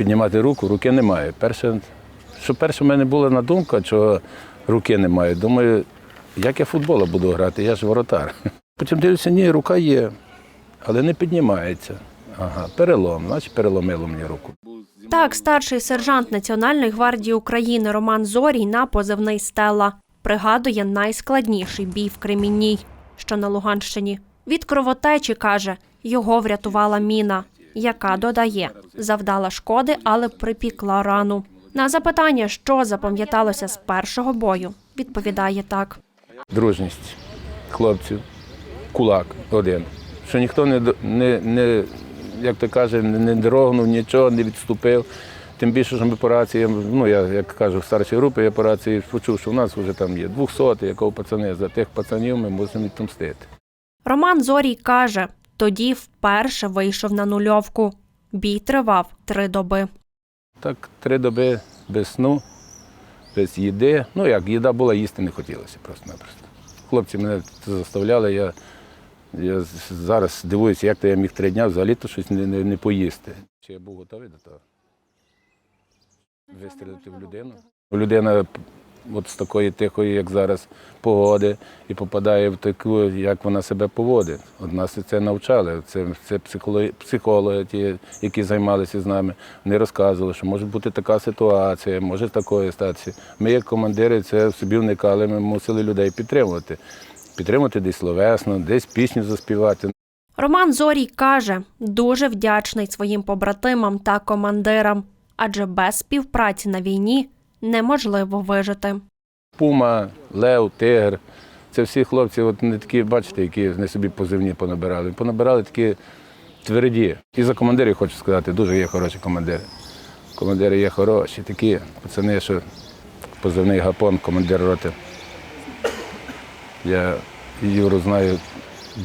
піднімати руку, руки немає. Перше, що перше в мене була на думка, що руки немає. Думаю, як я футбола буду грати, я ж воротар. Потім дивлюся, ні, рука є, але не піднімається. Ага, перелом, значить переломило мені руку. Так, старший сержант Національної гвардії України Роман Зорій на позивний Стелла пригадує найскладніший бій в Кремінній, що на Луганщині. Від кровотечі каже, його врятувала міна, яка додає, завдала шкоди, але припікла рану. На запитання, що запам'яталося з першого бою, відповідає так. Дружність хлопців, кулак один. Що ніхто не, не, не як то каже, не дрогнув, нічого, не відступив. Тим більше, що ми по рації, ну я як кажу, в старшій групі я по рації почув, що у нас вже там є 200, якого пацани, за тих пацанів ми мусимо відомстити. Роман Зорій каже, тоді вперше вийшов на нульовку. Бій тривав три доби. Так, три доби без сну, без їди. Ну як, їда була, їсти не хотілося просто-напросто. Хлопці мене заставляли, я, я зараз дивуюся, як то я міг три дня взагалі то щось не, не, не поїсти. Чи я був готовий до того? Вистрілити в людину. Людина от з такої тихої, як зараз, погоди, і попадає в таку, як вона себе поводить. От нас це навчали. Це, це психологи, психологи, ті, які займалися з нами, вони розказували, що може бути така ситуація, може такої статися. Ми, як командири, це в собі вникали, ми мусили людей підтримувати. Підтримати десь словесно, десь пісню заспівати. Роман Зорій каже, дуже вдячний своїм побратимам та командирам, адже без співпраці на війні неможливо вижити. Пума, Лев, Тигр. Це всі хлопці, от не такі, бачите, які не собі позивні понабирали. Понабирали такі тверді. І за командирів хочу сказати, дуже є хороші командири. Командири є хороші, такі пацани, що позивний гапон, командир роти. Я Юру знаю,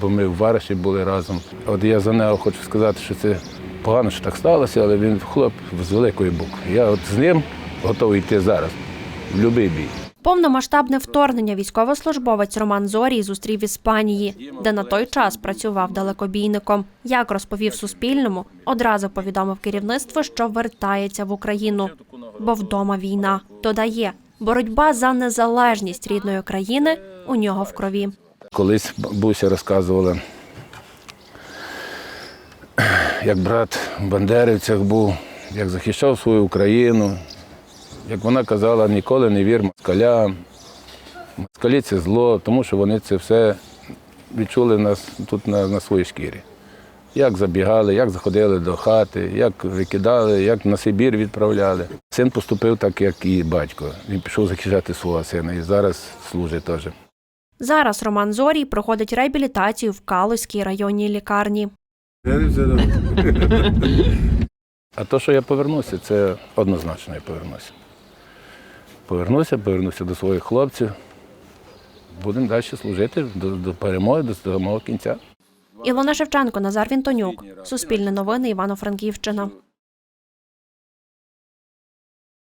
бо ми в Варші були разом. От я за нього хочу сказати, що це погано, що так сталося, але він хлоп з великої букви. Я от з ним готовий йти зараз, в будь-який бій. Повномасштабне вторгнення військовослужбовець Роман Зорій зустрів в Іспанії, де на той час працював далекобійником. Як розповів Суспільному, одразу повідомив керівництво, що вертається в Україну, бо вдома війна. Додає, боротьба за незалежність рідної країни у нього в крові. Колись бабуся розказувала, як брат в Бандерівцях був, як захищав свою Україну. Як вона казала, ніколи не вір москалям. Москалі це зло, тому що вони це все відчули нас тут на, на своїй шкірі. Як забігали, як заходили до хати, як викидали, як на Сибір відправляли. Син поступив так, як і батько. Він пішов захищати свого сина і зараз служить теж. Зараз Роман Зорій проходить реабілітацію в Калузькій районній лікарні. А то, що я повернуся, це однозначно я повернуся. Повернуся, повернуся до своїх хлопців. Будемо далі служити до, до перемоги, до самого кінця. Ілона Шевченко, Назар Вінтонюк. Суспільне новини Івано-Франківщина.